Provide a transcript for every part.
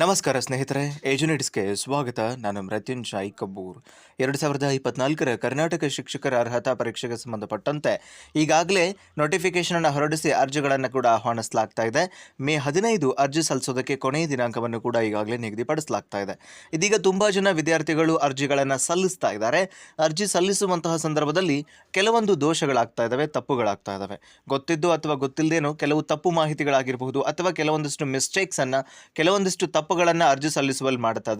ನಮಸ್ಕಾರ ಸ್ನೇಹಿತರೆ ಏಜುನಿಟ್ಸ್ಗೆ ಸ್ವಾಗತ. ನಾನು ಮೃತ್ಯುಂಜಯ್ ಕಬ್ಬೂರ್. ಎರಡು ಸಾವಿರದ ಇಪ್ಪತ್ನಾಲ್ಕರ ಕರ್ನಾಟಕ ಶಿಕ್ಷಕರ ಅರ್ಹತಾ ಪರೀಕ್ಷೆಗೆ ಸಂಬಂಧಪಟ್ಟಂತೆ ಈಗಾಗಲೇ ನೋಟಿಫಿಕೇಶನ್ ಅನ್ನು ಹೊರಡಿಸಿ ಅರ್ಜಿಗಳನ್ನು ಕೂಡ ಆಹ್ವಾನಿಸಲಾಗ್ತಾ ಇದೆ. ಮೇ ಹದಿನೈದು ಅರ್ಜಿ ಸಲ್ಲಿಸೋದಕ್ಕೆ ಕೊನೆಯ ದಿನಾಂಕವನ್ನು ಕೂಡ ಈಗಾಗಲೇ ನಿಗದಿಪಡಿಸಲಾಗ್ತಾ ಇದೆ. ಇದೀಗ ತುಂಬ ಜನ ವಿದ್ಯಾರ್ಥಿಗಳು ಅರ್ಜಿಗಳನ್ನು ಸಲ್ಲಿಸ್ತಾ ಇದ್ದಾರೆ. ಅರ್ಜಿ ಸಲ್ಲಿಸುವಂತಹ ಸಂದರ್ಭದಲ್ಲಿ ಕೆಲವೊಂದು ದೋಷಗಳಾಗ್ತಾ ಇದ್ದಾವೆ, ತಪ್ಪುಗಳಾಗ್ತಾ ಇದ್ದಾವೆ. ಗೊತ್ತಿದ್ದು ಅಥವಾ ಗೊತ್ತಿಲ್ಲದೇನೋ ಕೆಲವು ತಪ್ಪು ಮಾಹಿತಿಗಳಾಗಿರಬಹುದು ಅಥವಾ ಕೆಲವೊಂದಿಷ್ಟು ಮಿಸ್ಟೇಕ್ಸ್ ಕೆಲವೊಂದಿಷ್ಟು ಕೆಲವೊಂದಿಷ್ಟು ತಪ್ಪುಗಳನ್ನು ಅರ್ಜಿ ಸಲ್ಲಿಸುವಲ್ಲಿ ಮಾಡ್ತಾ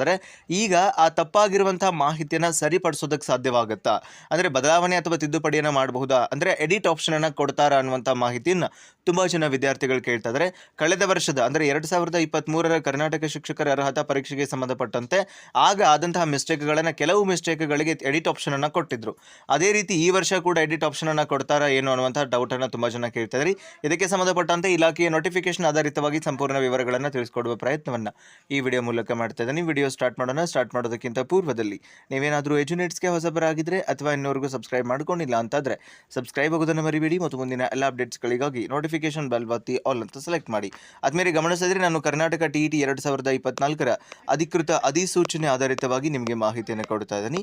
ಈಗ ಆ ತಪ್ಪಾಗಿರುವಂತಹ ಮಾಹಿತಿಯನ್ನು ಸರಿಪಡಿಸೋದಕ್ಕೆ ಸಾಧ್ಯವಾಗುತ್ತಾ? ಅಂದರೆ ಬದಲಾವಣೆ ಅಥವಾ ತಿದ್ದುಪಡಿಯನ್ನು ಮಾಡಬಹುದಾ? ಅಂದರೆ ಎಡಿಟ್ ಆಪ್ಷನನ್ನು ಕೊಡ್ತಾರಾ ಅನ್ನುವಂಥ ಮಾಹಿತಿಯನ್ನು ತುಂಬ ಜನ ವಿದ್ಯಾರ್ಥಿಗಳು ಕೇಳ್ತಾ ಇದ್ದಾರೆ. ಕಳೆದ ವರ್ಷದ, ಅಂದರೆ ಎರಡು ಸಾವಿರದ ಇಪ್ಪತ್ತ್ಮೂರರ ಕರ್ನಾಟಕ ಶಿಕ್ಷಕರ ಅರ್ಹತಾ ಪರೀಕ್ಷೆಗೆ ಸಂಬಂಧಪಟ್ಟಂತೆ ಆಗ ಆದಂತಹ ಮಿಸ್ಟೇಕ್ಗಳನ್ನು ಕೆಲವು ಮಿಸ್ಟೇಕ್ಗಳಿಗೆ ಎಡಿಟ್ ಆಪ್ಷನನ್ನು ಕೊಟ್ಟಿದ್ದರು ಅದೇ ರೀತಿ ಈ ವರ್ಷ ಕೂಡ ಎಡಿಟ್ ಆಪ್ಷನನ್ನು ಕೊಡ್ತಾರಾ ಏನು ಅನ್ನುವಂಥ ಡೌಟನ್ನು ತುಂಬ ಜನ ಕೇಳ್ತಾ ಇದ್ರಿ ಇದಕ್ಕೆ ಸಂಬಂಧಪಟ್ಟಂತೆ ಇಲಾಖೆಯ ನೋಟಿಫಿಕೇಶನ್ ಆಧಾರಿತವಾಗಿ ಸಂಪೂರ್ಣ ವಿವರಗಳನ್ನು ತಿಳಿಸ್ಕೊಡುವ ಪ್ರಯತ್ನವನ್ನು ಈ ವಿಡಿಯೋ ಮೂಲಕ ಮಾಡ್ತಾ ಇದ್ದೀನಿ ವಿಡಿಯೋ ಸ್ಟಾರ್ಟ್ ಮಾಡೋಣ, ಸ್ಟಾರ್ಟ್ ಮಾಡೋದಕ್ಕಿಂತ ಪೂರ್ವದಲ್ಲಿ ನೀವೇನಾದರೂ ಎಜುನೇಟ್ಸ್ಗೆ ಹೊಸಬರಾಗಿದ್ದರೆ ಅಥವಾ ಇನ್ನೋರ್ಗೂ ಸಬ್ಸ್ಕ್ರೈಬ್ ಮಾಡ್ಕೊಂಡಿಲ್ಲ ಅಂತಾದರೆ ಸಬ್ಸ್ಕ್ರೈಬ್ ಆಗೋದನ್ನು ಮರಿಬೇಡಿ ಮತ್ತು ಮುಂದಿನ ಎಲ್ಲ ಅಪ್ಡೇಟ್ಸ್ಗಳಿಗಾಗಿ ನೋಟಿಫಿಕೇಶನ್ ಬೆಲ್ ಒತ್ತಿ ಆಲ್ ಅಂತ ಸೆಲೆಕ್ಟ್ ಮಾಡಿ. ಅದ್ಮೇಲೆ ಗಮನಿಸಿದ್ರೆ ನಾನು ಕರ್ನಾಟಕ ಟಿ ಇ ಟಿ ಎರಡು ಸಾವಿರದ ಇಪ್ಪತ್ನಾಲ್ಕರ ಅಧಿಕೃತ ಅಧಿಸೂಚನೆ ಆಧಾರಿತವಾಗಿ ನಿಮಗೆ ಮಾಹಿತಿಯನ್ನು ಕೊಡ್ತಾ ಇದ್ದೀನಿ.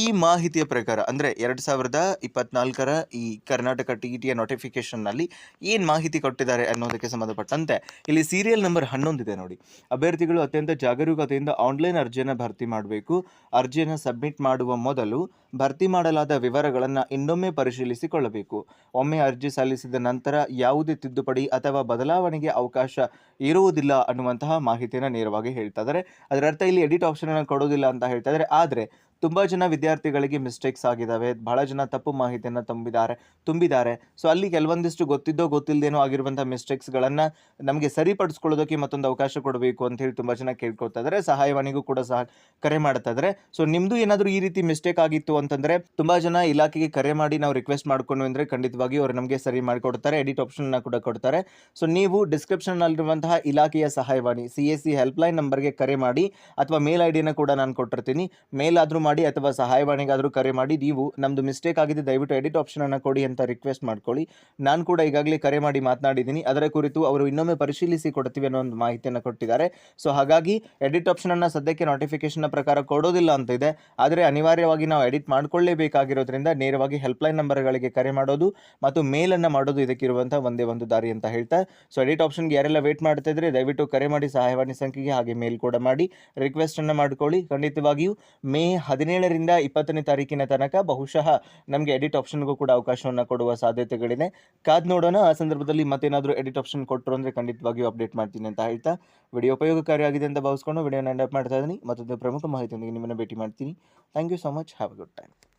ಈ ಮಾಹಿತಿಯ ಪ್ರಕಾರ ಅಂದರೆ ಎರಡು ಸಾವಿರದ ಇಪ್ಪತ್ನಾಲ್ಕರ ಈ ಕರ್ನಾಟಕ ಟಿ ಇ ಟಿಯ ನೋಟಿಫಿಕೇಶನ್ನಲ್ಲಿ ಏನು ಮಾಹಿತಿ ಕೊಟ್ಟಿದ್ದಾರೆ ಅನ್ನೋದಕ್ಕೆ ಸಂಬಂಧಪಟ್ಟಂತೆ ಇಲ್ಲಿ ಸೀರಿಯಲ್ ನಂಬರ್ ಹನ್ನೊಂದಿದೆ ನೋಡಿ. ಅಭ್ಯರ್ಥಿಗಳು ಅತ್ಯಂತ ಜಾಗರೂಕತೆಯಿಂದ ಆನ್ಲೈನ್ ಅರ್ಜಿಯನ್ನು ಭರ್ತಿ ಮಾಡಬೇಕು. ಅರ್ಜಿಯನ್ನು ಸಬ್ಮಿಟ್ ಮಾಡುವ ಮೊದಲು ಭರ್ತಿ ಮಾಡಲಾದ ವಿವರಗಳನ್ನು ಇನ್ನೊಮ್ಮೆ ಪರಿಶೀಲಿಸಿಕೊಳ್ಳಬೇಕು. ಒಮ್ಮೆ ಅರ್ಜಿ ಸಲ್ಲಿಸಿದ ನಂತರ ಯಾವುದೇ ತಿದ್ದುಪಡಿ ಅಥವಾ ಬದಲಾವಣೆಗೆ ಅವಕಾಶ ಇರುವುದಿಲ್ಲ ಅನ್ನುವಂತಹ ಮಾಹಿತಿಯನ್ನು ನೇರವಾಗಿ ಹೇಳ್ತಾ ಇದ್ದಾರೆ. ಅದರ ಅರ್ಥ ಇಲ್ಲಿ ಎಡಿಟ್ ಆಪ್ಷನ್ ಅನ್ನು ಕೊಡೋದಿಲ್ಲ ಅಂತ ಹೇಳ್ತಾ ಇದ್ದಾರೆ. ಆದರೆ ತುಂಬ ಜನ ವಿದ್ಯಾರ್ಥಿಗಳಿಗೆ ಮಿಸ್ಟೇಕ್ಸ್ ಆಗಿದ್ದಾವೆ ಬಹಳ ಜನ ತಪ್ಪು ಮಾಹಿತಿಯನ್ನು ತುಂಬಿದ್ದಾರೆ ತುಂಬಿದ್ದಾರೆ. ಸೊ ಅಲ್ಲಿ ಕೆಲವೊಂದಿಷ್ಟು ಗೊತ್ತಿದ್ದೋ ಗೊತ್ತಿಲ್ಲದೇನೋ ಆಗಿರುವಂಥ ಮಿಸ್ಟೇಕ್ಸ್ಗಳನ್ನು ನಮಗೆ ಸರಿಪಡಿಸ್ಕೊಳ್ಳೋದಕ್ಕೆ ಮತ್ತೊಂದು ಅವಕಾಶ ಕೊಡಬೇಕು ಅಂತ ಹೇಳಿ ತುಂಬ ಜನ ಕೇಳ್ಕೊಳ್ತಾ ಇದ್ದಾರೆ. ಸಹಾಯವಾಣಿಗೂ ಕೂಡ ಸಹ ಕರೆ ಮಾಡ್ತಾ ಇದ್ದಾರೆ. ಸೊ ನಿಮ್ಮದು ಏನಾದರೂ ಈ ರೀತಿ ಮಿಸ್ಟೇಕ್ ಆಗಿತ್ತು ಅಂತಂದರೆ ತುಂಬಾ ಜನ ಇಲಾಖೆಗೆ ಕರೆ ಮಾಡಿ ನಾವು ರಿಕ್ವೆಸ್ಟ್ ಮಾಡ್ಕೊಂಡು ಅಂದ್ರೆ ಖಂಡಿತವಾಗಿ ಅವರು ನಮಗೆ ಸರಿ ಮಾಡಿಕೊಡ್ತಾರೆ ಎಡಿಟ್ ಆಪ್ಷನ್ನ ಕೂಡ ಕೊಡ್ತಾರೆ. ಸೊ ನೀವು ಡಿಸ್ಕ್ರಿಪ್ಷನ್ ಅಲ್ಲಿರುವಂತಹ ಇಲಾಖೆಯ ಸಹಾಯವಾಣಿ ಸಿ ಎಸ್ ಸಿ ಹೆಲ್ಪ್ಲೈನ್ ನಂಬರ್ಗೆ ಕರೆ ಮಾಡಿ ಅಥವಾ ಮೇಲ್ ಐ ಡಿನ ಕೂಡ ನಾನು ಕೊಟ್ಟಿರ್ತೀನಿ. ಮೇಲ್ ಆದ್ರೂ ಮಾಡಿ ಅಥವಾ ಸಹಾಯವಾಣಿಗಾದರೂ ಕರೆ ಮಾಡಿ, ನೀವು ನಮ್ದು ಮಿಸ್ಟೇಕ್ ಆಗಿದೆ, ದಯವಿಟ್ಟು ಎಡಿಟ್ ಆಪ್ಷನನ್ನು ಕೊಡಿ ಅಂತ ರಿಕ್ವೆಸ್ಟ್ ಮಾಡ್ಕೊಳ್ಳಿ. ನಾನು ಕೂಡ ಈಗಾಗಲೇ ಕರೆ ಮಾಡಿ ಮಾತನಾಡಿದ್ದೀನಿ. ಅದರ ಕುರಿತು ಅವರು ಇನ್ನೊಮ್ಮೆ ಪರಿಶೀಲಿಸಿ ಕೊಡ್ತೀವಿ ಅನ್ನೋ ಒಂದು ಮಾಹಿತಿಯನ್ನು ಕೊಟ್ಟಿದ್ದಾರೆ. ಸೊ ಹಾಗಾಗಿ ಎಡಿಟ್ ಆಪ್ಷನನ್ನು ಸದ್ಯಕ್ಕೆ ನೋಟಿಫಿಕೇಶನ್ ಪ್ರಕಾರ ಕೊಡೋದಿಲ್ಲ ಅಂತ ಇದೆ. ಆದರೆ ಅನಿವಾರ್ಯವಾಗಿ ನಾವು ಎಡಿಟ್ ಮಾಡ್ಕೊಳ್ಳೇಬೇಕಾಗಿರೋದ್ರಿಂದ ನೇರವಾಗಿ ಹೆಲ್ಪ್ಲೈನ್ ನಂಬರ್ಗಳಿಗೆ ಕರೆ ಮಾಡೋದು ಮತ್ತು ಮೇಲನ್ನು ಮಾಡೋದು ಇದಕ್ಕಿರುವಂಥ ಒಂದೇ ಒಂದು ದಾರಿ ಅಂತ ಹೇಳ್ತಾ. ಸೊ ಎಡಿಟ್ ಆಪ್ಷನ್ಗೆ ಯಾರೆಲ್ಲ ವೇಟ್ ಮಾಡ್ತಾ ಇದ್ರೆ ದಯವಿಟ್ಟು ಕರೆ ಮಾಡಿ ಸಹಾಯವಾಣಿ ಸಂಖ್ಯೆಗೆ ಹಾಗೆ ಮೇಲ್ ಕೂಡ ಮಾಡಿ. ರಿಕ್ವೆಸ್ಟನ್ನು ಮಾಡ್ಕೊಳ್ಳಿ. ಖಂಡಿತವಾಗಿಯೂ ಮೇ ಹದಿನೇಳರಿಂದ ಇಪ್ಪತ್ತನೇ ತಾರೀಕಿನ ತನಕ ಬಹುಶಃ ನಮಗೆ ಎಡಿಟ್ ಆಪ್ಷನ್ಗೂ ಕೂಡ ಅವಕಾಶವನ್ನು ಕೊಡುವ ಸಾಧ್ಯತೆಗಳಿದೆ. ಕಾದ್ ನೋಡೋಣ. ಆ ಸಂದರ್ಭದಲ್ಲಿ ಮತ್ತೇನಾದರೂ ಎಡಿಟ್ ಆಪ್ಷನ್ ಕೊಟ್ಟರು ಅಂದರೆ ಖಂಡಿತವಾಗಿಯೂ ಅಪ್ಡೇಟ್ ಮಾಡ್ತೀನಿ ಅಂತ ಹೇಳ್ತಾ. ವಿಡಿಯೋ ಉಪಯೋಗಕಾರಿಯಾಗಿದೆ ಅಂತ ಭಾವಿಸ್ಕೊಂಡು ವಿಡಿಯೋನ ಎಂಡ್ ಅಪ್ ಮಾಡ್ತಾ ಇದ್ದೀನಿ. ಮತ್ತೊಂದು ಪ್ರಮುಖ ಮಾಹಿತಿಯೊಂದಿಗೆ ನಿಮ್ಮನ್ನು ಭೇಟಿ ಮಾಡ್ತೀನಿ. Thank you so much have good time time.